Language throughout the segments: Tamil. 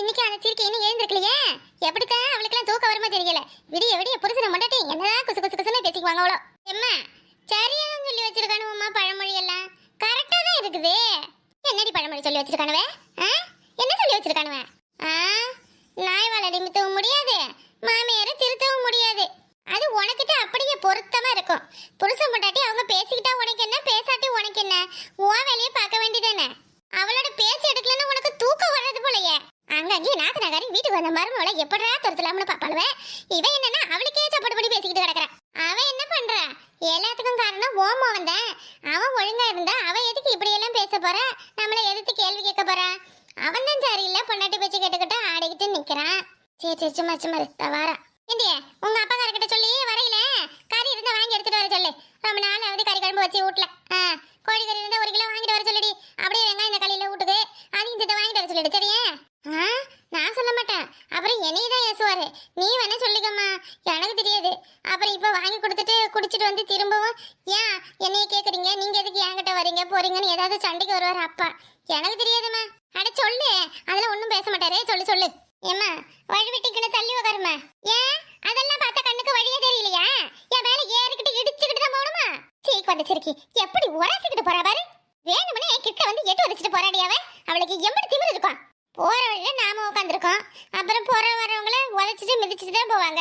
இன்னைக்கு அந்த சிரிக்கை இன்னும் எழுந்திருக்கலையே? எப்படித்தான் அவளுக்கெல்லாம் தூக்கம் வருமா தெரியல. விடிய விடிய புருஷனை மண்டாட்டி என்னதான் குசு குசு குசுன்னு பேசிக்குவாங்க அவ்வளோ எம்மா சரியா சொல்லி வச்சிருக்கானுவம்மா பழமொழி எல்லாம் கரெக்டா தான் இருக்குது. என்னடி பழமொழி சொல்லி வச்சிருக்கானுவே? ஆ? என்ன சொல்லி வச்சிருக்கானுவே? ஆ? நாய் வாழ நிமித்தவும் முடியாது. மாமியாரை திருத்தவும் முடியாது. அது உனக்கிட்ட அப்படியே பொருத்தமா இருக்கும். புருஷன் பொண்டாட்டி அவங்க பேசிக்கிட்டா உனக்கு என்ன பேசாட்டி உனக்கு என்ன? உன் வேலையை பார்க்க வேண்டியதானே அவளோட பேச்சு எடுக்கலன்னா உனக்கு தூக்கம் வர்றது போலயே. அங்கங்கே நாத்து நகாரி வீட்டுக்கு வந்த மருமகளை எப்படா துரத்தலாம்னு பாப்பாளுவ இவன் என்னன்னா அவளுக்கே சப்போர்ட் பண்ணி பேசிக்கிட்டு கிடக்குறா. அவன் என்ன பண்றா? எல்லாத்துக்கும் காரணம் ஓமோ வந்தேன் அவன் ஒழுங்கா இருந்தா அவன் எதுக்கு இப்படி எல்லாம் பேச போறா? நம்மள எதிர்த்து கேள்வி கேட்க போறா. அவன் தான் சரியில்லை பொண்டாட்டி பேச்சு கேட்டுக்கிட்டு ஆடிக்கிட்டு நிக்கிறான். சரி சரி சும்மா சும்மா இரு, இந்திய வாரா. உங்க அப்பா கிட்ட சொல்லி வரையில? கறி இருந்தா வாங்கி எடுத்துட்டு வர சொல்லு. ரொம்ப நாள் ஆகுது கறி குழம்பு வச்சு வீட்ல கோழி கறி இருந்தா ஒரு கிலோ வாங்கிட்டு வர சொல்லுடி. அப்படியே வெங்காயம் இந்த கலையில வீட்டுக்கு அதையும் சேர்த்து வாங்கிட்டு வர சொல்லிடு சரியா? ஆ நான் சொல்ல மாட்டேன். அப்புறம் என்னைய தான் ஏசுவாரு. நீ வேணா சொல்லிக்கம்மா. எனக்கு தெரியாது. அப்புறம் இப்போ வாங்கி கொடுத்துட்டு குடிச்சிட்டு வந்து திரும்பவும் ஏன் என்னைய கேட்குறீங்க நீங்க எதுக்கு என்கிட்ட வரீங்க போறீங்கன்னு ஏதாவது சண்டைக்கு வருவார் அப்பா. எனக்கு தெரியாதும்மா. அட சொல்லு. அதெல்லாம் ஒன்றும் பேச மாட்டாரே. சொல்லு சொல்லு. ஏம்மா வழி விட்டுக்கிட்டு தள்ளி உட்காருமா ஏன்? அதெல்லாம் பார்த்தா கண்ணுக்கு வழியே தெரியலையா? என் மேலே ஏறிக்கிட்டு இடிச்சுக்கிட்டு தான் போகணுமா? சீக்கு வந்துச்சிருக்கி எப்படி உரசிக்கிட்டு போறா பாரு. வேணும்னே கிட்ட வந்து எட்டு உதச்சிட்டு போராடியாவே அவளுக்கு எப்படி திமிர் இருக்கும். போகிற வழியில் நாம உட்காந்துருக்கோம் அப்புறம் போகிற வரவங்கள உதச்சிட்டு மிதிச்சிட்டு தான் போவாங்க.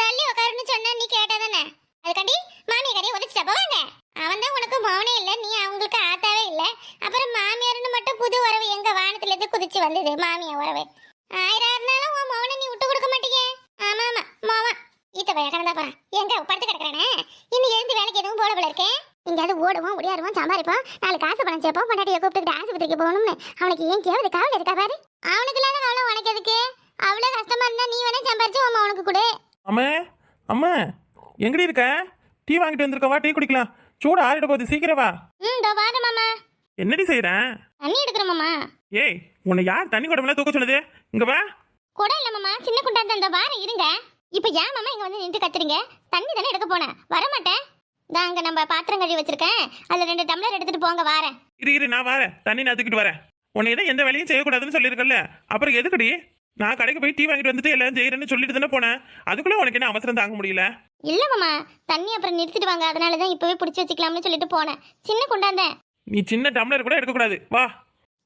தள்ளி உட்காருன்னு சொன்னா நீ கேட்டா தானே? அதுக்காண்டி மாமியை கரையை உதச்சிட்டா போவாங்க. அவன் தான் உனக்கு மௌனே இல்லை நீ அவங்களுக்கு ஆத்தாவே இல்லை. அப்புறம் மாமியார்னு மட்டும் புது உறவு எங்க வானத்துல இருந்து குதிச்சு வந்தது மாமியா உறவு. ஆயிரம் இருந்தாலும் உன் மௌனை நீ விட்டு கொடுக்க மாட்டீங்க ஆமா ஆமா மாமா ஈத்த பையன் கிடந்தா போறான். எங்க படுத்து கிடக்குறானே? இன்னும் எழுந்து வேலைக்கு எதுவும் போல போல இருக்கேன் எங்கேயாவது ஓடுவோம் ஓடியாருவோம் சம்பாதிப்போம் நாலு காசு பணம் சேர்ப்போம் பொண்டாட்டியை கூப்பிட்டுக்கிட்டு ஆஸ்பத்திரிக்கு போகணும்னு. அவனுக்கு ஏன் கேவது கவலை இருக்கா பாரு? அவனுக்கு இல்லாத கவலை உனக்கு எதுக்கு? அவ்வளோ கஷ்டமா இருந்தா நீ வேணா சம்பாரிச்சு உன் அவனுக்கு கொடு. அம்மா அம்மா எங்கடி இருக்க? டீ வாங்கிட்டு வந்திருக்க வா டீ குடிக்கலாம். சூடு ஆறிட போகுது சீக்கிரம் வா. ம் இதோ வாரு மாமா. என்னடி செய்கிறேன் தண்ணி எடுக்கிறோம் மாமா. ஏய் உன்னை யார் தண்ணி குடமெல்லாம் தூக்க சொன்னது? இங்க வா. குடம் இல்ல மாமா சின்ன குண்டாந்த அந்த வாரம் இருங்க. இப்போ ஏன் மாமா இங்க வந்து நின்று கத்துறீங்க? தண்ணி தானே எடுக்க போனேன். வர மாட்டேன் தான் அங்க நம்ம பாத்திரம் கழுவி வச்சிருக்கேன். அதுல ரெண்டு டம்ளர் எடுத்துட்டு போங்க வாரேன். இரு இரு நான் வரேன். தண்ணி நான் தூக்கிட்டு வரேன். உன்னை தான் எந்த வேலையும் செய்யக்கூடாதுன்னு சொல்லியிருக்கல அப்புறம் எதுக்குடி? நான் கடைக்கு போய் டீ வாங்கிட்டு வந்துட்டு எல்லாம் செய்யறேன்னு சொல்லிட்டு தானே போனேன். அதுக்குள்ள உனக்கு என்ன அவசரம் தாங்க முடியல? இல்ல மாமா. தண்ணி அப்புறம் நிறுத்திட்டு வாங்க. அதனால தான் இப்பவே பிடிச்சி வச்சுக்கலாம்னு சொல்லிட்டு போனேன். சின்ன குண்டாந்தேன் நீ சின்ன டம்ளர் கூட எடுக்கக்கூடாது. வா.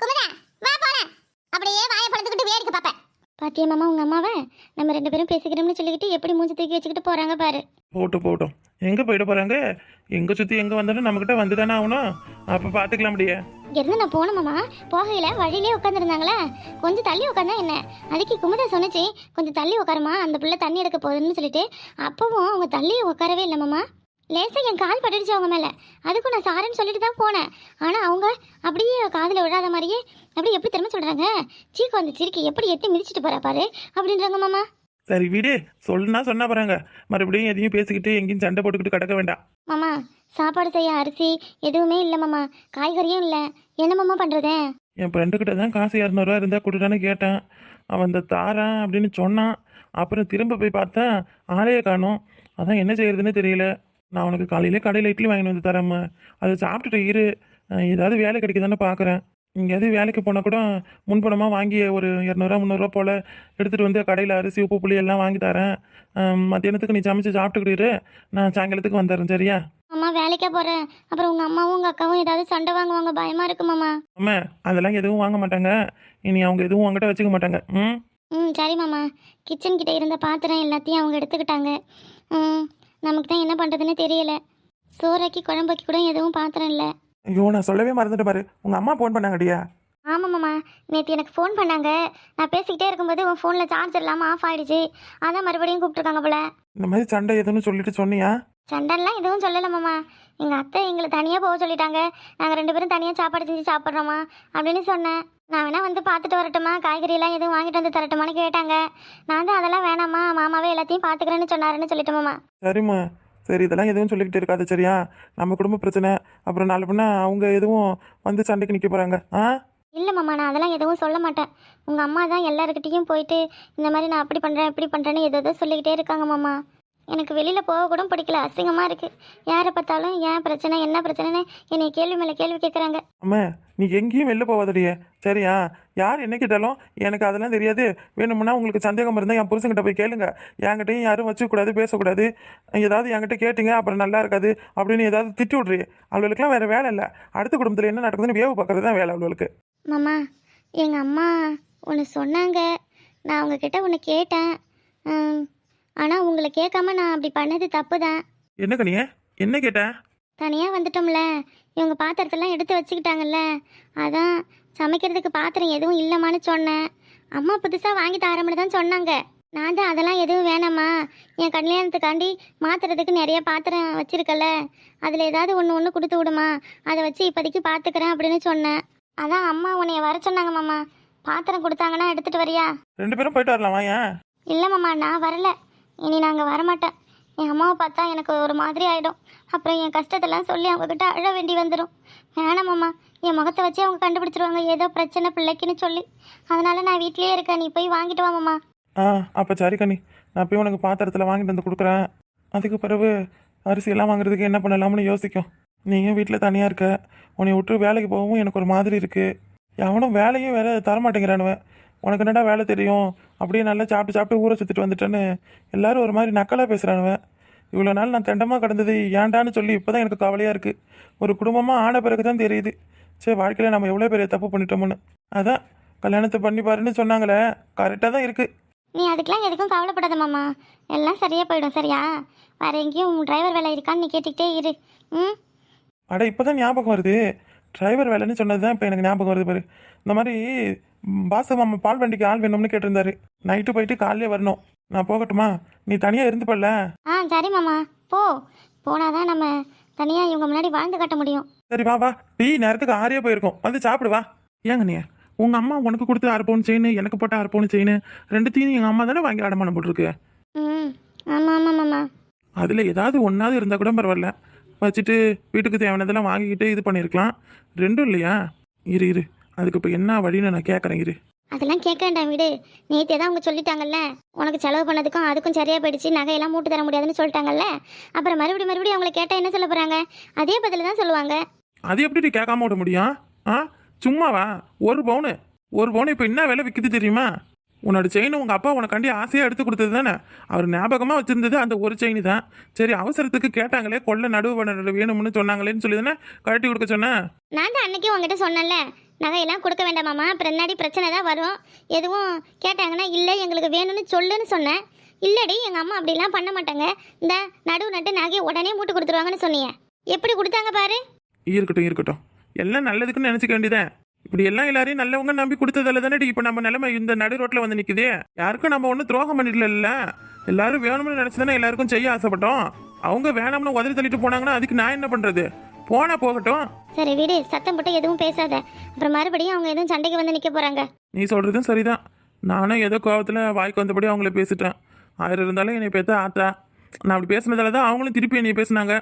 குமரா வா போறேன் அப்படியே வாயை படுத்துக்கிட்டு வேடிக்கை பாப்பேன் பாத்தியா மாமா உங்க அம்மாவை? நம்ம ரெண்டு பேரும் பேசிக்கிறோம்னு சொல்லிக்கிட்டு எப்படி மூஞ்சி தூக்கி வச்சுக்கிட்டு போறாங்க பாரு. போட்டும் போட்டும் எங்கே போயிட போகிறாங்க எங்கே சுற்றி எங்கே வந்தாலும் நம்மக்கிட்ட வந்து தானே ஆகணும். அப்போ பார்த்துக்கலாம் முடியே இங்கிருந்து நான் போனேன் மாமா. போகையில வழியிலே உட்காந்துருந்தாங்களே கொஞ்சம் தள்ளி உட்காந்தா என்ன? அதுக்கு குமுதா சொன்னுச்சு கொஞ்சம் தள்ளி உட்காருமா அந்த பிள்ளை தண்ணி எடுக்க போகுதுன்னு சொல்லிட்டு. அப்பவும் அவங்க தள்ளி உட்காரவே இல்லை மாமா லேசா என் கால் பட்டுடுச்சு அவங்க மேல. அதுக்கும் நான் சாரன்னு சொல்லிட்டு தான் போனேன். ஆனா அவங்க அப்படியே காதுல விழாத மாதிரியே அப்படியே எப்படி திரும்ப சொல்றாங்க? சீக்கு வந்து சிரிக்கி எப்படி எட்டி மிதிச்சிட்டு போறா பாரு அப்படின்றாங்க மாமா. சரி விடு சொல்லுனா சொன்னா போகிறாங்க மறுபடியும் எதையும் பேசிக்கிட்டு எங்கேயும் சண்டை போட்டுக்கிட்டு கிடக்க வேண்டாம். மாமா சாப்பாடு செய்ய அரிசி எதுவுமே இல்லை மாமா. காய்கறியும் இல்லை. என்ன மாமா பண்றது? என் ஃப்ரெண்டுக்கிட்ட தான் காசு இரநூறுவா இருந்தால் கொடுத்தானு கேட்டேன். அவன் இந்த தாரேன் அப்படின்னு சொன்னான். அப்புறம் திரும்ப போய் பார்த்தேன் ஆளையே காணோம். அதான் என்ன செய்யறதுன்னு தெரியல. நான் உனக்கு காலையிலே கடையில் இட்லி வாங்கிட்டு வந்து தரேம்மா அதை சாப்பிட்டுட்டு இரு. ஏதாவது வேலை கிடைக்குதானே பார்க்குறேன் எங்கேயாவது வேலைக்கு போனால் கூட முன்பணமாக வாங்கி ஒரு இரநூறுவா முந்நூறுரூவா போல் எடுத்துகிட்டு வந்து கடையில் அரிசி உப்பு புளி எல்லாம் வாங்கி தரேன். மத்தியானத்துக்கு நீ சமைச்சு சாப்பிட்டுக்கிட்டு இரு. நான் சாயங்காலத்துக்கு வந்துடுறேன் சரியா? அம்மா வேலைக்கா போறேன். அப்புறம் உங்க அம்மாவும் உங்க அக்காவும் ஏதாவது சண்டை வாங்குவாங்க பயமா இருக்கு மாமா. அம்மா அதெல்லாம் எதுவும் வாங்க மாட்டாங்க. இனி அவங்க எதுவும் உங்ககிட்ட வச்சுக்க மாட்டாங்க. ம்? ம் சரி மாமா. கிச்சன் கிட்ட இருந்த பாத்திரம் எல்லாத்தையும் அவங்க எடுத்துக்கிட்டாங்க. நமக்கு தான் என்ன பண்றதுன்னு தெரியல. சோறாக்கி குழம்பாக்கி கூட எதுவும் பாத்திரம் இல்லை. ஐயோ நான் சொல்லவே மறந்துட்டு பாரு. உங்க அம்மா ஃபோன் பண்ணாங்கடியா. ஆமாம் மாமா. நேற்று எனக்கு ஃபோன் பண்ணாங்க. நான் பேசிக்கிட்டே இருக்கும்போது உன் ஃபோனில் சார்ஜ் இல்லாமல் ஆஃப் ஆயிடுச்சு. அதான் மறுபடியும் கூப்பிட்டுருக்காங்க போல. இந்த மாதிரி சண்டை எதுன்னு சொல்லிட்டு சொன்னியா? சண்டைலாம் எதுவும் சொல்லலை மாமா. எங்கள் அத்தை எங்களை தனியாக போக சொல்லிட்டாங்க. நாங்கள் ரெண்டு பேரும் தனியாக சாப்பாடு செஞ்சு சாப்பிட்றோமா அப்படின்னு சொன்னேன். நான் வேணா வந்து பார்த்துட்டு வரட்டுமா? காய்கறியெல்லாம் எதுவும் வாங்கிட்டு வந்து தரட்டுமான்னு கேட்டாங்க. நான் தான் அதெல்லாம் வேணாம்மா மாமாவே எல்லாத்தையும் பார்த்துக்கிறேன்னு சொன்னாருன்னு சொல்லிட்டு மாமா சரிம்மா. சரி இதெல்லாம் எதுவும் சொல்லிக்கிட்டு இருக்காது சரியா? நம்ம குடும்ப பிரச்சனை. அப்புறம் நாலு பண்ண அவங்க எதுவும் வந்து சண்டைக்கு நிற்க போறாங்க. ஆ? இல்லை மாமா நான் அதெல்லாம் எதுவும் சொல்ல மாட்டேன். உங்கள் அம்மா தான் எல்லாருக்கிட்டேயும் போயிட்டு இந்த மாதிரி நான் அப்படி பண்ணுறேன் இப்படி பண்ணுறேன்னு ஏதோ சொல்லிக்கிட்டே இருக்காங்க மாமா. எனக்கு வெளியில் போக கூட பிடிக்கல. அசிங்கமாக இருக்குது யாரை பார்த்தாலும் ஏன் பிரச்சனை? என்ன பிரச்சனைன்னு என்னை கேள்வி மேலே கேள்வி கேட்குறாங்க அம்மா நீ எங்கேயும் வெளில போவாதடியே சரியா? யார் என்ன கேட்டாலும் எனக்கு அதெல்லாம் தெரியாது. வேணும்னா உங்களுக்கு சந்தேகம் இருந்தால் என் புருஷன்கிட்ட போய் கேளுங்க. என்கிட்டயும் யாரும் வச்சுக்கூடாது பேசக்கூடாது. ஏதாவது என்கிட்ட கேட்டீங்க அப்புறம் நல்லா இருக்காது அப்படின்னு ஏதாவது திட்டி விட்ரு அவளுக்குலாம் வேறு வேலை இல்லை. அடுத்த குடும்பத்தில் என்ன நடக்குதுன்னு வேவு பார்க்கறது தான் வேலை அவளுக்கு. மாமா எங்கள் அம்மா ஒன்று சொன்னாங்க. நான் அவங்கக்கிட்ட ஒன்று கேட்டேன். ஆனால் உங்களை கேட்காம நான் அப்படி பண்ணது தப்பு தான் என்ன கனியே? என்ன கேட்டேன்? தனியாக வந்துட்டோம்ல. இவங்க பாத்திரத்தெல்லாம் எடுத்து வச்சுக்கிட்டாங்கல்ல. அதான் சமைக்கிறதுக்கு பாத்திரம் எதுவும் இல்லைம்மான்னு சொன்னேன். அம்மா புதுசாக வாங்கி தரமுன்னு தான் சொன்னாங்க. நான் தான் அதெல்லாம் எதுவும் வேணாம்மா என் கல்யாணத்துக்காண்டி மாத்துறதுக்கு நிறைய பாத்திரம் வச்சிருக்கல. அதில் ஏதாவது ஒன்று ஒன்று கொடுத்து விடுமா? அதை வச்சு இப்போதைக்கு பார்த்துக்கிறேன் அப்படின்னு சொன்னேன். அதான் அம்மா உன்னைய வர சொன்னாங்க மாமா. பாத்திரம் கொடுத்தாங்கன்னா எடுத்துகிட்டு வரியா? ரெண்டு பேரும் போயிட்டு வரலாமா ஏன்? இல்லை மாமா நான் வரல. இனி நாங்கள் வரமாட்டேன். என் அம்மாவை பார்த்தா எனக்கு ஒரு மாதிரி ஆகிடும் அப்புறம் என் கஷ்டத்தெல்லாம் சொல்லி அவங்கக்கிட்ட அழ வேண்டி வந்துடும் வேணாமம்மா என் முகத்தை வச்சு அவங்க கண்டுபிடிச்சிருவாங்க. ஏதோ பிரச்சனை பிள்ளைக்குன்னு சொல்லி. அதனால நான் வீட்லேயே இருக்கேன். நீ போய் வாங்கிட்டு வா ஆ அப்போ சரி கண்ணி நான் போய் உனக்கு பாத்திரத்தில் வாங்கிட்டு வந்து கொடுக்குறேன். அதுக்கு பிறகு அரிசி எல்லாம் வாங்குறதுக்கு என்ன பண்ணலாம்னு யோசிக்கும். நீயும் வீட்டில் தனியாக இருக்க. உன்னை விட்டு வேலைக்கு போகவும் எனக்கு ஒரு மாதிரி இருக்குது எவனும் வேலையும் வேற தரமாட்டேங்கிறானுவன் உனக்கு என்னடா வேலை தெரியும்? அப்படியே நல்லா சாப்பிட்டு சாப்பிட்டு ஊரை சுற்றிட்டு வந்துட்டேன்னு எல்லாரும் ஒரு மாதிரி நக்கலாக பேசுகிறானுவன் இவ்வளோ நாள் நான் தெண்டமாக கிடந்தது ஏன்டான்னு சொல்லி இப்போ தான் எனக்கு கவலையாக இருக்குது ஒரு குடும்பமாக ஆன பிறகு தான் தெரியுது. சரி வாழ்க்கையில் நம்ம எவ்வளோ பெரிய தப்பு பண்ணிட்டோம்னு அதான் கல்யாணத்தை பண்ணி பாருன்னு சொன்னாங்களே. கரெக்டாக தான் இருக்குது நீ அதுக்கெல்லாம் எதுக்கும் கவலைப்படாத மாமா. எல்லாம் சரியாக போயிடும் சரியா? வேற எங்கேயும் டிரைவர் வேலை இருக்கான்னு நீ கேட்டுக்கிட்டே இரு. ம்? அட இப்போ தான் ஞாபகம் வருது. டிரைவர் வேலைன்னு சொன்னது தான் இப்போ எனக்கு ஞாபகம் வருது பாரு. இந்த மாதிரி பாசு மாமா பால் வண்டிக்கு ஆள் வேணும்னு கேட்டிருந்தாரு. நைட்டு போயிட்டு காலையிலே வரணும். நான் போகட்டுமா? நீ தனியாக இருந்து பல்ல. ஆ சரி மாமா. போ. போனாதான் நம்ம தனியாக இவங்க முன்னாடி வாழ்ந்து காட்ட முடியும். சரி வா வா. டீ நேரத்துக்கு ஆறியே போயிருக்கோம். வந்து சாப்பிடு வா. ஏங்க நீ? உங்கள் அம்மா உனக்கு கொடுத்து அரை பவுன் செயின் எனக்கு போட்ட அரை பவுன் செயின் ரெண்டுத்தையும் எங்கள் அம்மா தானே வாங்கி அடமானம் போட்டிருக்கு. ம் ஆமாம் ஆமாம் மாமா. அதில் ஏதாவது ஒன்றாவது இருந்தால் கூட பரவாயில்ல. வச்சுட்டு வீட்டுக்கு தேவையானதெல்லாம் வாங்கிக்கிட்டு இது பண்ணியிருக்கலாம் ரெண்டும் இல்லையா? இரு இரு. அதுக்கு இப்போ என்ன வழின்னு நான் கேட்குறேன் இரு. அதெல்லாம் கேட்க வேண்டாம் விடு. நேற்றே தான் அவங்க சொல்லிட்டாங்கல்ல. உனக்கு செலவு பண்ணதுக்கும் அதுக்கும் சரியா போயிடுச்சு. நகையெல்லாம் மூட்டு தர முடியாதுன்னு சொல்லிட்டாங்கல்ல. அப்புறம் மறுபடியும் மறுபடியும் அவங்கள கேட்டால் என்ன சொல்ல போகிறாங்க அதே பதில் தான் சொல்லுவாங்க. அது எப்படி நீ கேட்காம விட முடியும்? ஆ? சும்மாவா? ஒரு பவுனு. ஒரு பவுன் இப்போ என்ன விலை விற்கிது தெரியுமா? உன்னோட செயின் உங்கள் அப்பா உனக்காண்டி ஆசையாக எடுத்து கொடுத்தது தானே? அவர் ஞாபகமாக வச்சுருந்தது அந்த ஒரு செயின் தான். சரி அவசரத்துக்கு கேட்டாங்களே கொள்ள நடுவு வேணும்னு சொன்னாங்களேன்னு சொல்லி தானே கழட்டி கொடுக்க சொன்னேன். நான் தான் அன்னைக்கு உங்ககிட்ட சொன்னேன்ல. நகையெல்லாம் கொடுக்க வேண்டாமாம்மா அப்புறம் முன்னாடி பிரச்சனை தான் வரும். எதுவும் கேட்டாங்கன்னா இல்லை எங்களுக்கு வேணும்னு சொல்லுன்னு சொன்னேன். இல்லடி எங்கள் அம்மா அப்படிலாம் பண்ண மாட்டாங்க. இந்த நடுவு நட்டு நகையை உடனே மூட்டு கொடுத்துருவாங்கன்னு சொன்னீங்க. எப்படி கொடுத்தாங்க பாரு? இருக்கட்டும் இருக்கட்டும். எல்லாம் நல்லதுக்குன்னு நினச்சிக்க வேண்டியதான் இப்படி எல்லாம் எல்லாரையும் நல்லவங்க நம்பி கொடுத்ததால தானே இப்போ நம்ம நிலைமை இந்த நடு ரோட்டில் வந்து நிற்குதே யாருக்கும் நம்ம ஒன்றும் துரோகம் பண்ணிடல எல்லாரும் வேணும்னு நினச்சி தானே எல்லாருக்கும் செய்ய ஆசைப்பட்டோம். அவங்க வேணாம்னு உதறி தள்ளிட்டு போனாங்கன்னா அதுக்கு நான் என்ன பண்ணுறது போனா போகட்டும். சரி விடு சத்தம் போட்டு எதுவும் பேசாத. அப்புறம் மறுபடியும் அவங்க எதுவும் சண்டைக்கு வந்து நிற்க போகிறாங்க நீ சொல்கிறதும் சரிதான். நானும் ஏதோ கோவத்தில் வாய்க்கு வந்தபடி அவங்கள பேசிட்டேன். ஆயிரம் இருந்தாலும் என்னை பேத்த ஆத்தா. நான் அப்படி பேசினதால தான் அவங்களும் திருப்பி என்னை பேசினாங்க.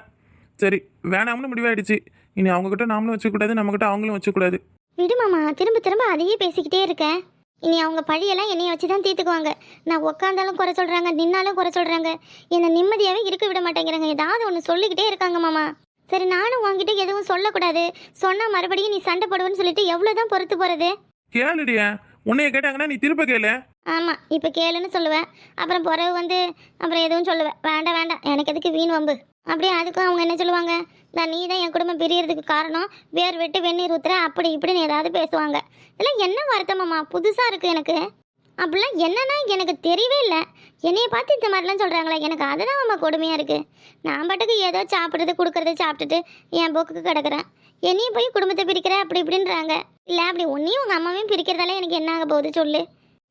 சரி வேணாம்னு முடிவாயிடுச்சு. இனி அவங்கக்கிட்ட நாமளும் வச்சுக்கூடாது நம்மக்கிட்ட அவங்களும் வச்சுக்கூடாது விடு மாமா திரும்ப திரும்ப அதையே பேசிக்கிட்டே இருக்கேன் இனி அவங்க பழியெல்லாம் என்னைய வச்சு தான் தீர்த்துக்குவாங்க. நான் உட்காந்தாலும் குறை சொல்கிறாங்க நின்னாலும் குறை சொல்கிறாங்க என்னை நிம்மதியாகவே இருக்க விட மாட்டேங்கிறாங்க. ஏதாவது ஒன்று சொல்லிக்கிட்டே இருக்காங்க மாமா. சரி நானும் உங்ககிட்ட எதுவும் சொல்லக்கூடாது. சொன்னால் மறுபடியும் நீ சண்டை போடுவேன்னு சொல்லிட்டு எவ்வளோ தான் பொறுத்து போகிறது கேளுடியா உன்னைய கேட்டாங்கன்னா நீ திருப்ப கேளு. ஆமாம் இப்போ கேளுன்னு சொல்லுவேன். அப்புறம் பிறகு வந்து அப்புறம் எதுவும் சொல்லுவேன். வேண்டாம் வேண்டாம். எனக்கு எதுக்கு வீண் வம்பு? அப்படியே அதுக்கும் அவங்க என்ன சொல்லுவாங்க? நான் நீ தான் என் குடும்பம் பிரியறதுக்கு காரணம். வேர் வெட்டு வெந்நீர் ஊத்துற அப்படி இப்படின்னு ஏதாவது பேசுவாங்க. இதெல்லாம் என்ன வருத்தமாம்மா? புதுசாக இருக்குது எனக்கு. அப்படிலாம் என்னன்னா எனக்கு தெரியவே இல்லை. என்னைய பார்த்து இந்த மாதிரிலாம் சொல்கிறாங்களே எனக்கு அதுதான் அம்மா கொடுமையாக இருக்குது நான் பாட்டுக்கு ஏதோ சாப்பிட்றது கொடுக்கறது சாப்பிட்டுட்டு என் போக்குக்கு கிடக்குறேன். என்னையும் போய் குடும்பத்தை பிரிக்கிற? அப்படி இப்படின்றாங்க. இல்லை அப்படி உன்னையும் உங்கள் அம்மாவையும் பிரிக்கிறதால எனக்கு என்ன ஆக போகுது சொல்லு.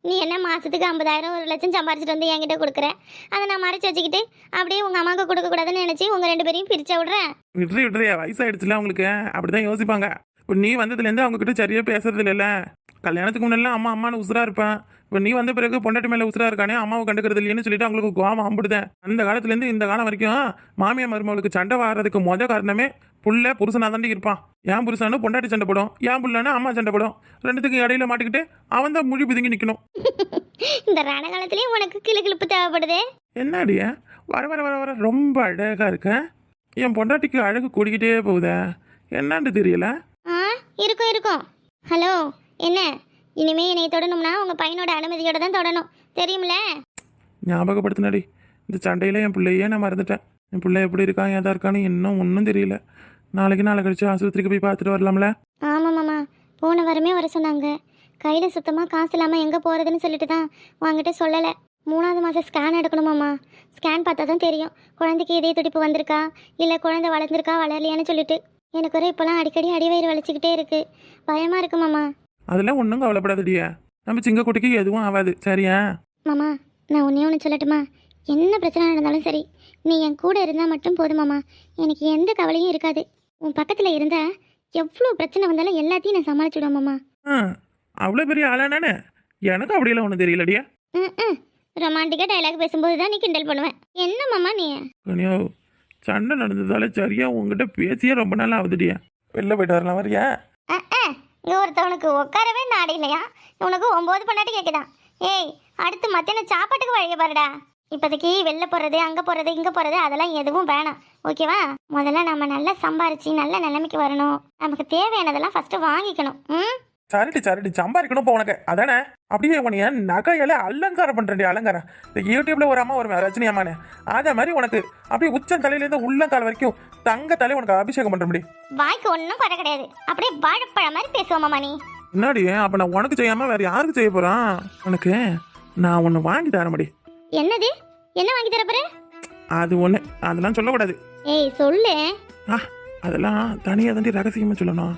நீ என்ன மாதத்துக்கு ஐம்பதாயிரம் ஒரு லட்சம் சம்பாரிச்சிட்டு வந்து என்கிட்ட கொடுக்குற? அதை நான் மறைச்சு வச்சுக்கிட்டு அப்படியே உங்கள் அம்மாவுக்கு கொடுக்கக்கூடாதுன்னு நினச்சி உங்கள் ரெண்டு பேரையும் பிரிச்ச விட்றேன் விட்ரி விட்றியா வயசாகிடுச்சுல அவங்களுக்கு. அப்படிதான் யோசிப்பாங்க. இப்போ நீ வந்ததுலேருந்து அவங்க கிட்ட சரியா பேசுறது இல்லைல்ல கல்யாணத்துக்கு முன்னெல்லாம் அம்மா அம்மானு உசுராக இருப்பேன். இப்போ நீ வந்த பிறகு பொண்டாட்டி மேலே உசுரா இருக்கானே அம்மாவை கண்டுக்கிறது இல்லைன்னு சொல்லிட்டு அவங்களுக்கு கோவம் அம்பிடுதேன். அந்த காலத்துலேருந்து இந்த காலம் வரைக்கும் மாமியார் மருமகளுக்கு சண்டை வாடுறதுக்கு முத காரணமே புள்ள புருஷனா தாண்டி இருப்பான். என் புருஷனும் பொண்டாட்டி சண்டை போடும் என் புள்ளனா அம்மா சண்டை போடும். ரெண்டுத்துக்கும் இடையில மாட்டிக்கிட்டு அவன் தான் மொழி பிதுங்கி நிற்கணும் இந்த ரணகாலத்துலேயும் உனக்கு கிளு கிளுப்பு தேவைப்படுதே? என்னடிய வர வர வர வர ரொம்ப அழகா இருக்கேன் என் பொண்டாட்டிக்கு அழகு கூடிக்கிட்டே போகுதே. என்னன்னு தெரியல? ஆ இருக்கும் இருக்கும். ஹலோ என்ன? இனிமே என்னை தொடணும்னா உங்க பையனோட அனுமதியோட தான் தொடணும். தெரியுமில? ஞாபகப்படுத்தினடி. இந்த சண்டையில் என் பிள்ளையே நான் மறந்துட்டேன். என் பிள்ளை எப்படி இருக்கான் ஏதா இருக்கான்னு இன்னும் ஒன்றும் தெரியல. நாளைக்கு நாளை கழிச்சு ஆஸ்பத்திரிக்கு போய் பார்த்துட்டு வரலாம்ல? ஆமாம் மாமா. போன வாரமே வர சொன்னாங்க. கையில் சுத்தமாக காசு இல்லாமல் எங்கே போகிறதுன்னு சொல்லிட்டு தான் வாங்கிட்ட சொல்லலை. மூணாவது மாதம் ஸ்கேன் எடுக்கணுமாம்மா ஸ்கேன் பார்த்தா தான் தெரியும். குழந்தைக்கு இதய துடிப்பு வந்திருக்கா இல்லை குழந்தை வளர்ந்துருக்கா வளரலையான்னு சொல்லிட்டு. எனக்கு வர இப்போலாம் அடிக்கடி அடிவயிறு வலிச்சுக்கிட்டே இருக்குது பயமாக இருக்கு மாமா. அதெல்லாம் ஒன்றும் கவலைப்படாதடியா நம்ம சிங்கக்குட்டிக்கு எதுவும் ஆகாது சரியா? மாமா நான் ஒன்றே ஒன்று சொல்லட்டுமா? என்ன பிரச்சனை நடந்தாலும் சரி நீ என் கூட இருந்தால் மட்டும் போதும் மாமா. எனக்கு எந்த கவலையும் இருக்காது. உன் பக்கத்தில் இருந்தால் எவ்வளோ பிரச்சனை வந்தாலும் எல்லாத்தையும் நான் சமாளிச்சுடுவேன் மாமா. ஆ அவ்வளோ பெரிய ஆளானானே? எனக்கு அப்படியெல்லாம் ஒன்றும் தெரியலடியா ம் ம் ரொமான்டிக்காக டைலாக் பேசும்போது தான் நீ கிண்டல் பண்ணுவேன் என்ன மாமா நீ? கனியோ சண்டை நடந்ததால சரியா உங்ககிட்ட பேசியே ரொம்ப நாள் ஆகுதுடியா வெளில போயிட்டு வரலாம் வரியா? இங்கே ஒருத்தவனுக்கு உட்காரவே நாடு இல்லையா உனக்கு ஒம்பது பண்ணாட்டி கேட்குதான் ஏய் அடுத்து மத்தியானம் சாப்பாட்டுக்கு வழிய பாருடா. இப்போதைக்கு வெளில போகிறது அங்கே போகிறது இங்கே போகிறது அதெல்லாம் எதுவும் வேணாம். ஓகேவா? முதல்ல நம்ம நல்லா சம்பாரித்து நல்ல நிலைமைக்கு வரணும். நமக்கு தேவையானதெல்லாம் ஃபஸ்ட்டு வாங்கிக்கணும். ம்? சரிடி சரிடி சம்பாதிக்கணும் இப்போ உனக்கு. அதானே? அப்படியே உனைய நகையில அலங்காரம் பண்றேன்டி அலங்காரம். இந்த யூடியூப்ல ஒரு அம்மா ஒரு ரஜினி அம்மானே. அதே மாதிரி உனக்கு அப்படியே உச்சம் தலையிலேருந்து உள்ளங்கால் வரைக்கும் தங்க தலை உனக்கு அபிஷேகம் பண்ற முடியும் வாய்க்கு ஒன்றும் குறை கிடையாது. அப்படியே வாழைப்பழம் மாதிரி பேசுவோமாம்மா நீ. முன்னாடி அப்ப நான் உனக்கு செய்யாம வேற யாருக்கு செய்ய போறான்? உனக்கு நான் ஒன்னு வாங்கி தர முடி. என்னது? என்ன வாங்கி தர போற? அது ஒண்ணு. அதெல்லாம் சொல்லக்கூடாது. ஏய் சொல்லு. அதெல்லாம் தனியா தாண்டி ரகசியமா சொல்லணும்.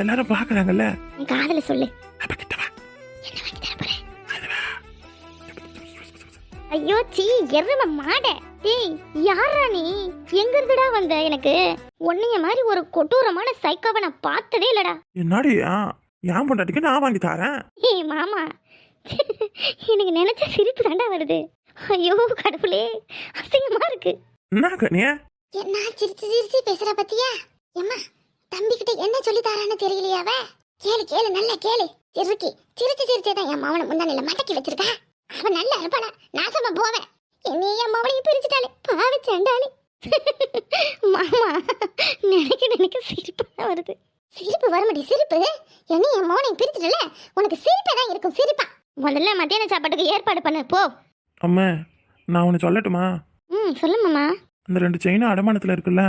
எல்லாரும் பாக்குறாங்கல்ல காதல சொல்லு. அப்ப கிட்ட வா. என்ன வாங்கி தர போற? ஐயோ சீ எரும மாட. டேய் யாரா நீ? எங்க இருந்துடா வந்த எனக்கு? உன்னைய மாதிரி ஒரு கொடூரமான சைக்கோவை நான் பார்த்ததே இல்லடா. என்னடி என் பொண்டாட்டிக்கு நான் வாங்கி தரேன்? ஏய் மாமா. எனக்கு நினைச்ச சிரிப்பு தாண்டா வருது. ஐயோ கடவுளே அசிங்கமா இருக்கு. என்ன கனியா என்ன சிரிச்சு சிரிச்சு பேசுற பத்தியா? எம்மா தம்பி கிட்ட என்ன சொல்லி தரான்னு தெரியலையாவ கேளு கேளு நல்லா கேளு. சிரிக்கி சிரிச்சு சிரிச்சே தான் என் மவனை முந்தானில மடக்கி வச்சிருக்கா. அவன் நல்லா இருப்பாளா நாசமா போவேன். என்னைய என் மவனையும் பிரிச்சுட்டாளே பாவ சண்டாளி. மாமா நினைக்க நினைக்க சிரிப்பு வருது. சிரிப்பு வருமடி சிரிப்பு? என்ன என் மவனையும் பிரிச்சுட்டல? உனக்கு சிரிப்பே தான் இருக்கும் சிரிப்பா. முதல்ல மத்தியான சாப்பாட்டுக்கு ஏற்பாடு பண்ணு போ. அம்மா நான் ஒன்று சொல்லட்டுமா? ம் சொல்லு மாமா. அந்த ரெண்டு செயினும் அடமானத்தில் இருக்குல்ல?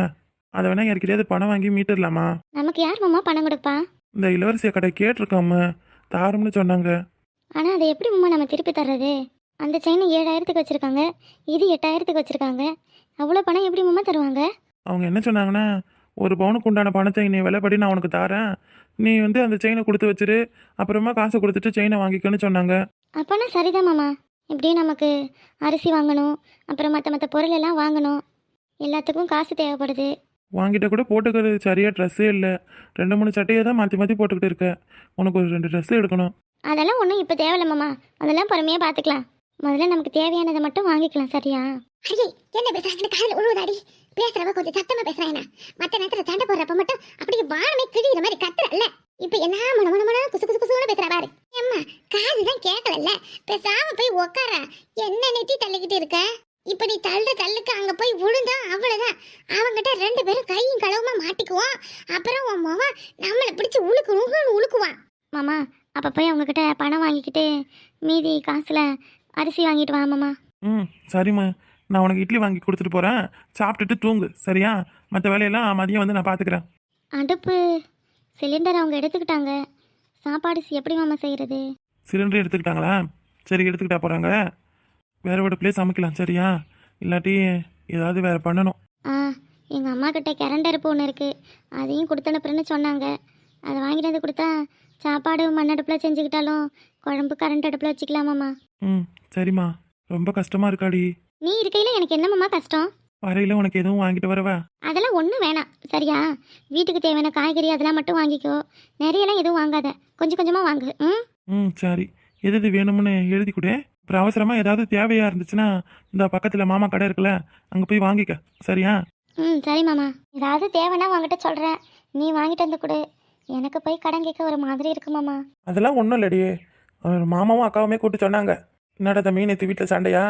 அதை வேணா யாருக்கிட்டயாவது பணம் வாங்கி மீட்டுடலாமா? நமக்கு யார் மாமா பணம் கொடுப்பா? இந்த இளவரசிய கடை கேட்டிருக்காம தாரும்னு சொன்னாங்க. ஆனால் அதை எப்படி மாமா நம்ம திருப்பி தர்றது? அந்த செயின் ஏழாயிரத்துக்கு வச்சுருக்காங்க. இது எட்டாயிரத்துக்கு வச்சுருக்காங்க. அவ்வளோ பணம் எப்படி மாமா தருவாங்க? அவங்க என்ன சொன்னாங்கன்னா ஒரு பவுனுக்கு உண்டான பணத்தை நீ விலைப்படி நான் உனக்கு தாரேன். நீ வந்து அந்த செயினை கொடுத்து வச்சிரு. அப்புறமா காசை கொடுத்துட்டு செயினை வாங்கிக்கன்னு சொன்னாங்க. அப்போனா சரிதான் மாமா. எப்படியும் நமக்கு அரிசி வாங்கணும். அப்புறம் மற்ற மற்ற பொருள் எல்லாம் வாங்கணும். எல்லாத்துக்கும் காசு தேவைப்படுது. வாங்கிட்ட கூட போட்டுக்கிறது சரியா ட்ரெஸ்ஸே இல்லை. ரெண்டு மூணு சட்டையை தான் மாற்றி மாற்றி போட்டுக்கிட்டு இருக்க. உனக்கு ஒரு ரெண்டு ட்ரெஸ் எடுக்கணும். அதெல்லாம் ஒன்றும் இப்போ தேவையில்ல மாமா. அதெல்லாம் பொறுமையாக பார்த்துக்கலாம் முதல்ல நமக்கு தேவையானதை மட்டும் வாங்கிக்கலாம் சரியா? அடியே என்ன பேசுறாங்கன்னு காதுல உழுவுதாடி. பேசுறவ கொஞ்சம் சத்தமா பேசுறாங்க மத்த நேரத்துல சண்டை போடுறப்ப மட்டும் அப்படியே வானமே கிழியிற மாதிரி கத்துறல்ல. இப்ப என்ன மன மன மன குசு குசு குசுன்னு பேசுறா பாரு. ஏம்மா காதுதான் கேட்கலல்ல பேசாம போய் உக்கார. என்ன நெட்டி தள்ளிக்கிட்டு இருக்க? இப்ப நீ தள்ளு தள்ளுக்கு அங்க போய் விழுந்தா அவ்வளவுதான். அவங்கிட்ட ரெண்டு பேரும் கையும் களவுமா மாட்டிக்குவோம். அப்புறம் உன் மவன் நம்மளை பிடிச்சு உழுக்கு உழுக்குன்னு உழுக்குவான். மாமா அப்போ போய் அவங்கக்கிட்ட பணம் வாங்கிக்கிட்டு மீதி காசில் அரிசி வாங்கிட்டு வா மாமா. ம் சரிம்மா. நான் உனக்கு இட்லி வாங்கி கொடுத்துட்டு போகிறேன் சாப்பிட்டுட்டு தூங்கு சரியா? மற்ற வேலையெல்லாம் மதியம் வந்து நான் பார்த்துக்கிறேன் அடுப்பு சிலிண்டர் அவங்க எடுத்துக்கிட்டாங்க. சாப்பாடு எப்படி மாமா செய்கிறது சிலிண்டர் எடுத்துக்கிட்டாங்களா? சரி எடுத்துக்கிட்டா போகிறாங்க வேற அடுப்புலேயே சமைக்கலாம் சரியா? இல்லாட்டி ஏதாவது வேற பண்ணணும். ஆ எங்கள் அம்மா கிட்ட கரண்ட் அடுப்பு ஒன்று இருக்குது அதையும் கொடுத்து அனுப்புறேன்னு சொன்னாங்க. அதை வாங்கிட்டு வந்து கொடுத்தா சாப்பாடு மண்ணடுப்பில் செஞ்சுக்கிட்டாலும் குழம்பு கரண்ட் அடுப்பில் வச்சுக்கலாமாம்மா. ம் சரிம்மா. ரொம்ப கஷ்டமாக இருக்காடி. நீ இருக்கையில் எனக்கு என்னமாம்மா கஷ்டம்? வரையில் உனக்கு எதுவும் வாங்கிட்டு வரவா? அதெல்லாம் ஒன்றும் வேணாம். சரியா? வீட்டுக்கு தேவையான காய்கறி அதெல்லாம் மட்டும் வாங்கிக்கோ. நிறையெல்லாம் எதுவும் வாங்காத. கொஞ்சம் கொஞ்சமாக வாங்கு. ம்? ம் சரி. எது எது வேணும்னு எழுதி கொடு. அப்புறம் அவசரமாக ஏதாவது தேவையாக இருந்துச்சுன்னா இந்த பக்கத்தில் மாமா கடை இருக்குல்ல அங்கே போய் வாங்கிக்க. சரியா? ம் சரி மாமா. ஏதாவது தேவைன்னா வாங்கிட்ட சொல்கிறேன் நீ வாங்கிட்டு வந்து கொடு. எனக்கு போய் கடன் கேட்க ஒரு மாதிரி இருக்கு மாமா. அதெல்லாம் ஒன்றும் இல்லடி. அவர் மாமாவும் அக்காவுமே கூப்பிட்டு சொன்னாங்க. என்னடா தம்பி நேற்று வீட்டில் சண்டையா?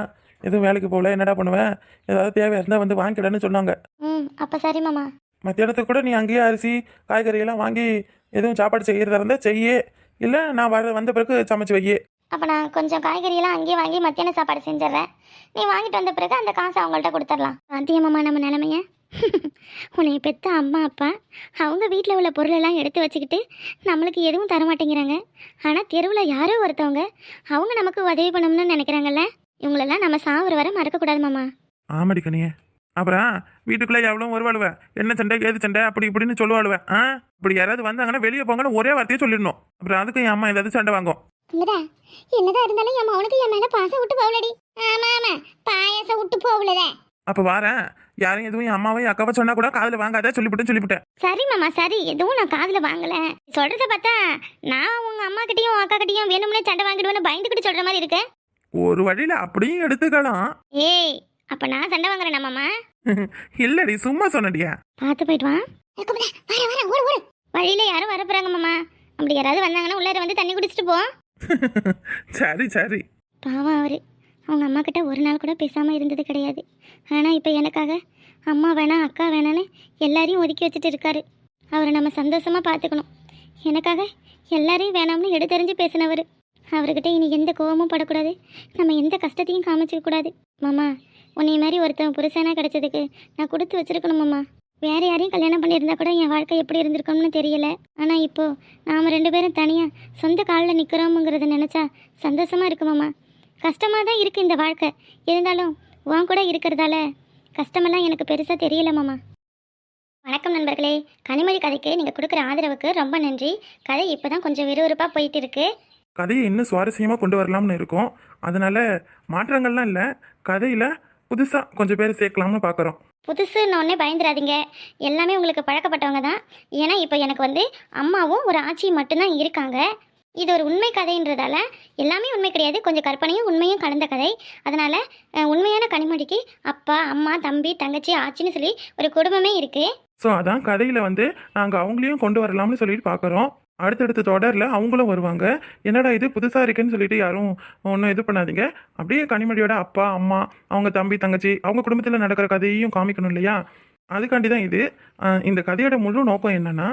எதுவும் வேலைக்கு போகல என்னடா பண்ணுவேன் ஏதாவது தேவையாக இருந்தால் வந்து வாங்கிக்கிடன்னு சொன்னாங்க. ம் அப்போ சரி மாமா. மத்தியானத்துக்கு கூட நீ அங்கேயே அரிசி காய்கறியெல்லாம் வாங்கி எதுவும் சாப்பாடு செய்கிறதா இருந்தால் செய்யே. இல்லை நான் வர வந்த பிறகு சமைச்சு வையே. அப்போ நான் கொஞ்சம் காய்கறியெல்லாம் அங்கேயே வாங்கி மத்தியான சாப்பாடு செஞ்சிடுறேன். நீ வாங்கிட்டு வந்த பிறகு அந்த காசை அவங்கள்ட்ட கொடுத்துடலாம். பாத்தியம்மா நம்ம நிலமைய? உன்னை பெத்த அம்மா அப்பா அவங்க வீட்டில் உள்ள பொருளெல்லாம் எடுத்து வச்சுக்கிட்டு நம்மளுக்கு எதுவும் தர மாட்டேங்கிறாங்க ஆனால் தெருவில் யாரோ ஒருத்தவங்க அவங்க நமக்கு உதவி பண்ணணும்னு நினைக்கிறாங்கல்ல? இவங்களெல்லாம் நம்ம சாவர வர மறக்கக்கூடாது மாமா. ஆமாடி கனியே. அப்புறம் வீட்டுக்குள்ளே எவ்வளோ வருவாளுவேன் என்ன சண்டை ஏது சண்டை அப்படி இப்படின்னு சொல்லுவாளுவேன் ஆ? இப்படி யாராவது வந்தாங்கன்னா வெளியே போங்கன்னு ஒரே வார்த்தையே சொல்லிடணும். அப்புறம் அதுக்கு என் அம்மா ஏதாவது சண்டை வாங்கும். இல்லடா என்னதான் இருந்தாலும் என் மவனுக்கு என் மேல பாசம் விட்டு போகலடி. ஆமா ஆமா பாயாசம் விட்டு போகலதே. அப்போ வாரேன். யாரும் எதுவும் என் அம்மாவை அக்காவை சொன்னா கூட காதில் வாங்காத சொல்லிவிட்டேன் சொல்லிவிட்டேன். சரி மாமா சரி. எதுவும் நான் காதில் வாங்கல. சொல்கிறத பார்த்தா நான் உங்கள் அம்மா கிட்டேயும் அக்கா கிட்டேயும் வேணும்னே சண்டை வாங்கிடுவேன்னு பயந்துக்கிட்டு சொல்கிற மாதிரி இருக்கு. ஒரு வழியில் அப்படியும் எடுத்துக்கலாம். ஏய் அப்போ நான் சண்டை வாங்குறேனா மாமா? இல்லடி சும்மா சொன்னடியா பார்த்து போயிட்டு வா. வர வர ஓடு ஓடு. வழியில யாரும் வர போறாங்க மாமா. அப்படி யாராவது வந்தாங்கன்னா உள்ளார வந்து தண்ணி குடிச்சிட்டு போ. சரி சரி. பாவம் அவரு. அவங்க அம்மா கிட்ட ஒரு நாள் கூட பேசாம இருந்தது கிடையாது. ஆனா இப்போ எனக்காக அம்மா வேணாம் அக்கா வேணான்னு எல்லாரையும் ஒதுக்கி வச்சுட்டு இருக்காரு. அவரை நம்ம சந்தோஷமா பார்த்துக்கணும். எனக்காக எல்லாரையும் வேணாம்னு எடுத்தறிஞ்சு பேசினவர். அவர்கிட்ட இனி எந்த கோவமும் படக்கூடாது. நம்ம எந்த கஷ்டத்தையும் காமிச்சிக்க கூடாது. மாமா உன்னை மாதிரி ஒருத்தன் புருஷனா கிடைச்சதுக்கு நான் கொடுத்து வச்சிருக்கணும் மாமா. வேற யாரையும் கல்யாணம் பண்ணியிருந்தா கூட என் வாழ்க்கை எப்படி இருந்திருக்கும்னு தெரியல. ஆனால் இப்போ நாம் ரெண்டு பேரும் தனியாக சொந்த காலில் நிற்கிறோமுங்கிறத நினச்சா சந்தோஷமாக இருக்குமாம்மா கஷ்டமாக தான் இருக்குது இந்த வாழ்க்கை. இருந்தாலும் உன் கூட இருக்கிறதால கஷ்டமெல்லாம் எனக்கு பெருசாக தெரியலமாம்மா வணக்கம் நண்பர்களே. கனிமொழி கதைக்கு நீங்கள் கொடுக்குற ஆதரவுக்கு ரொம்ப நன்றி. கதை இப்போ தான் கொஞ்சம் விறுவிறுப்பாக போயிட்டு இருக்கு. கதையை இன்னும் சுவாரஸ்யமாக கொண்டு வரலாம்னு இருக்கோம். அதனால மாற்றங்கள்லாம் இல்லை. கதையில் புதுசாக கொஞ்சம் பேர் சேர்க்கலாம்னு பார்க்குறோம் புதுசுன்னு உடனே பயந்துடாதீங்க. எல்லாமே உங்களுக்கு பழக்கப்பட்டவங்க தான். ஏன்னா இப்போ எனக்கு வந்து அம்மாவும் ஒரு ஆச்சியும் மட்டும்தான் இருக்காங்க. இது ஒரு உண்மை கதைன்றதால எல்லாமே உண்மை கிடையாது. கொஞ்சம் கற்பனையும் உண்மையும் கலந்த கதை. அதனால உண்மையான கனிமொழிக்கு அப்பா அம்மா தம்பி தங்கச்சி ஆச்சின்னு சொல்லி ஒரு குடும்பமே இருக்கு. ஸோ அதான் கதையில் வந்து நாங்கள் அவங்களையும் கொண்டு வரலாம்னு சொல்லிட்டு பார்க்குறோம் அடுத்தடுத்த தொடரில் அவங்களும் வருவாங்க. என்னடா இது? புதுசாக இருக்குன்னு சொல்லிட்டு யாரும் ஒன்றும் இது பண்ணாதீங்க. அப்படியே கனிமொழியோட அப்பா அம்மா அவங்க தம்பி தங்கச்சி அவங்க குடும்பத்தில் நடக்கிற கதையையும் காமிக்கணும் இல்லையா? அதுக்காண்டி தான் இது இந்த கதையோட முழு நோக்கம் என்னென்னா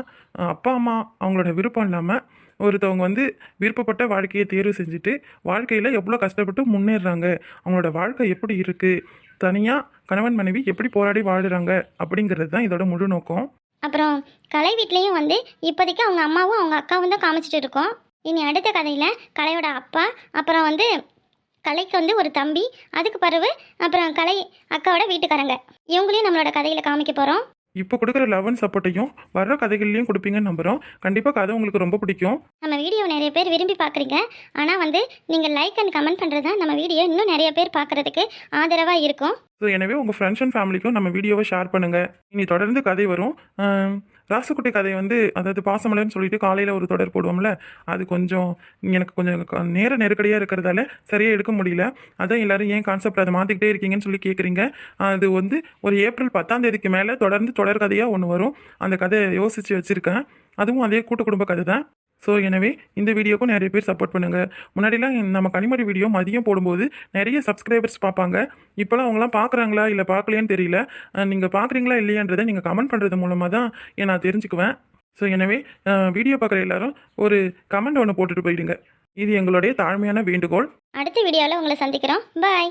அப்பா அம்மா அவங்களோட விருப்பம் இல்லாமல் ஒருத்தவங்க வந்து விருப்பப்பட்ட வாழ்க்கையை தேர்வு செஞ்சுட்டு வாழ்க்கையில் எவ்வளோ கஷ்டப்பட்டு முன்னேறுறாங்க அவங்களோட வாழ்க்கை எப்படி இருக்குது தனியாக கணவன் மனைவி எப்படி போராடி வாழுறாங்க அப்படிங்கிறது தான் இதோட முழு நோக்கம். அப்புறம் கலை வீட்லேயும் வந்து இப்போதைக்கு அவங்க அம்மாவும் அவங்க அக்காவும் தான் காமிச்சிட்டு இருக்கோம். இனி அடுத்த கதையில் கலையோட அப்பா அப்புறம் வந்து கலைக்கு வந்து ஒரு தம்பி அதுக்கு பிறகு அப்புறம் கலை அக்காவோட வீட்டுக்காரங்க. இவங்களையும் நம்மளோட கதையில் காமிக்க போகிறோம் இப்போ கொடுக்குற லவ் அண்ட் சப்போர்ட்டையும் வர்ற கதைகள்லையும் கொடுப்பீங்கன்னு நம்புகிறோம் கண்டிப்பாக கதை உங்களுக்கு ரொம்ப பிடிக்கும். நம்ம வீடியோ நிறைய பேர் விரும்பி பார்க்குறீங்க. ஆனால் வந்து நீங்கள் லைக் அண்ட் கமெண்ட் பண்ணுறது தான் நம்ம வீடியோ இன்னும் நிறைய பேர் பார்க்குறதுக்கு ஆதரவாக இருக்கும். ஸோ எனவே உங்கள் ஃப்ரெண்ட்ஸ் அண்ட் ஃபேமிலிக்கும் நம்ம வீடியோவை ஷேர் பண்ணுங்கள் இனி தொடர்ந்து கதை வரும். ராசுக்குட்டி கதை வந்து அதாவது பாசமலர்னு சொல்லிட்டு காலையில் ஒரு தொடர் போடுவோம்ல அது கொஞ்சம் எனக்கு கொஞ்சம் க- நேர நெருக்கடியாக இருக்கிறதால சரியாக எடுக்க முடியல. அதான் எல்லாரும் ஏன் கான்செப்ட் அதை மாற்றிக்கிட்டே இருக்கீங்கன்னு சொல்லி கேட்குறீங்க அது வந்து ஒரு ஏப்ரல் பத்தாம் தேதிக்கு மேலே தொடர்ந்து தொடர் கதையாக ஒன்று வரும். அந்த கதையை யோசித்து வச்சுருக்கேன். அதுவும் அதே கூட்டு குடும்ப கதை தான் ஸோ எனவே இந்த வீடியோக்கும் நிறைய பேர் சப்போர்ட் பண்ணுங்கள் முன்னாடிலாம் நம்ம கனிமொழி வீடியோ மதியம் போடும்போது நிறைய சப்ஸ்கிரைபர்ஸ் பார்ப்பாங்க. இப்போலாம் அவங்களாம் பார்க்குறாங்களா இல்லை பார்க்கலையான்னு தெரியல. நீங்கள் பார்க்குறீங்களா இல்லையான்றதை நீங்கள் கமெண்ட் பண்ணுறது மூலமாக தான் ஏன் நான் தெரிஞ்சுக்குவேன். ஸோ எனவே வீடியோ பார்க்குற எல்லாரும் ஒரு கமெண்ட் ஒன்று போட்டுட்டு போயிடுங்க. இது எங்களுடைய தாழ்மையான வேண்டுகோள். அடுத்த வீடியோவில் உங்களை சந்திக்கிறோம். பாய்